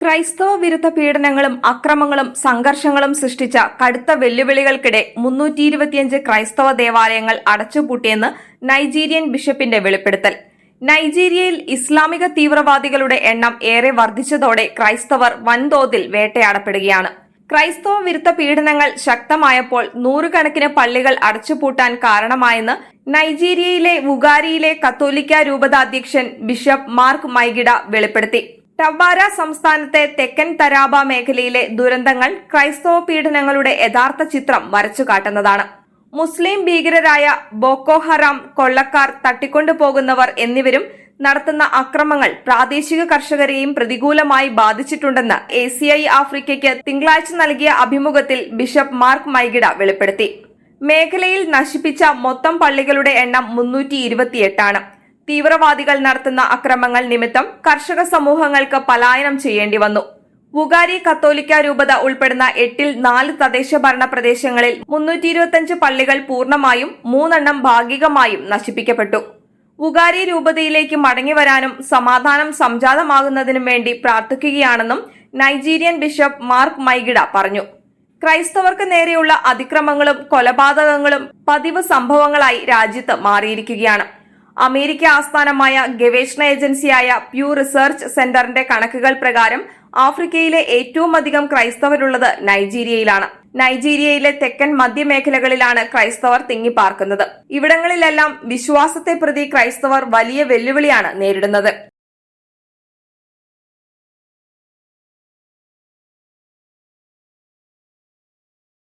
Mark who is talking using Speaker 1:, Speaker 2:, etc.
Speaker 1: ക്രൈസ്തവ വിരുദ്ധ പീഡനങ്ങളും അക്രമങ്ങളും സംഘർഷങ്ങളും സൃഷ്ടിച്ച കടുത്ത വെല്ലുവിളികൾക്കിടെ മുന്നൂറ്റി ഇരുപത്തിയഞ്ച് ക്രൈസ്തവ ദേവാലയങ്ങൾ അടച്ചുപൂട്ടിയെന്ന് നൈജീരിയൻ ബിഷപ്പിന്റെ വെളിപ്പെടുത്തൽ. നൈജീരിയയിൽ ഇസ്ലാമിക തീവ്രവാദികളുടെ എണ്ണം ഏറെ വർദ്ധിച്ചതോടെ ക്രൈസ്തവർ വൻതോതിൽ വേട്ടയാടപ്പെടുകയാണ്. ക്രൈസ്തവ വിരുദ്ധ പീഡനങ്ങൾ ശക്തമായപ്പോൾ നൂറുകണക്കിന് പള്ളികൾ അടച്ചുപൂട്ടാൻ കാരണമായെന്ന് നൈജീരിയയിലെ വുഗാരിയിലെ കത്തോലിക്ക രൂപതാധ്യക്ഷൻ ബിഷപ്പ് മാർക്ക് മൈഗിഡ വെളിപ്പെടുത്തി. ടവാര സംസ്ഥാനത്തെ തെക്കൻ തരാബ മേഖലയിലെ ദുരന്തങ്ങൾ ക്രൈസ്തവ പീഡനങ്ങളുടെ യഥാർത്ഥ ചിത്രം വരച്ചു കാട്ടുന്നതാണ് മുസ്ലിം ഭീകരരായ ബോക്കോ ഹറാം കൊള്ളക്കാർ തട്ടിക്കൊണ്ടുപോകുന്നവർ എന്നിവരും നടത്തുന്ന അക്രമങ്ങൾ പ്രാദേശിക കർഷകരെയും പ്രതികൂലമായി ബാധിച്ചിട്ടുണ്ടെന്ന് എ സി ഐ ആഫ്രിക്കയ്ക്ക് തിങ്കളാഴ്ച നൽകിയ അഭിമുഖത്തിൽ ബിഷപ്പ് മാർക്ക് മൈഗിഡ വെളിപ്പെടുത്തി. മേഖലയിൽ നശിപ്പിച്ച മൊത്തം പള്ളികളുടെ എണ്ണം മുന്നൂറ്റി ഇരുപത്തിയെട്ടാണ്. തീവ്രവാദികൾ നടത്തുന്ന അക്രമങ്ങൾ നിമിത്തം കർഷക സമൂഹങ്ങൾക്ക് പലായനം ചെയ്യേണ്ടി വന്നു. വുഗാരി കത്തോലിക്ക രൂപത ഉൾപ്പെടുന്ന എട്ടിൽ നാല് തദ്ദേശ ഭരണ പ്രദേശങ്ങളിൽ മുന്നൂറ്റി ഇരുപത്തിയഞ്ച് പള്ളികൾ പൂർണമായും മൂന്നെണ്ണം ഭാഗികമായും നശിപ്പിക്കപ്പെട്ടു. വുഗാരി രൂപതയിലേക്ക് മടങ്ങിവരാനും സമാധാനം സംജാതമാകുന്നതിനും വേണ്ടി പ്രാർത്ഥിക്കുകയാണെന്നും നൈജീരിയൻ ബിഷപ്പ് മാർക്ക് മൈഗിഡ പറഞ്ഞു. ക്രൈസ്തവർക്ക് നേരെയുള്ള അതിക്രമങ്ങളും കൊലപാതകങ്ങളും പതിവ് സംഭവങ്ങളായി രാജ്യത്ത് മാറിയിരിക്കുകയാണ്. അമേരിക്ക ആസ്ഥാനമായ ഗവേഷണ ഏജൻസിയായ പ്യൂ റിസർച്ച് സെന്ററിന്റെ കണക്കുകൾ പ്രകാരം ആഫ്രിക്കയിലെ ഏറ്റവും അധികം ക്രൈസ്തവരുള്ളത് നൈജീരിയയിലാണ്. നൈജീരിയയിലെ തെക്കൻ മധ്യമേഖലകളിലാണ് ക്രൈസ്തവർ തിങ്ങിപ്പാർക്കുന്നത്. ഇവിടങ്ങളിലെല്ലാം വിശ്വാസത്തെ പ്രതി ക്രൈസ്തവർ വലിയ വെല്ലുവിളിയാണ് നേരിടുന്നത്.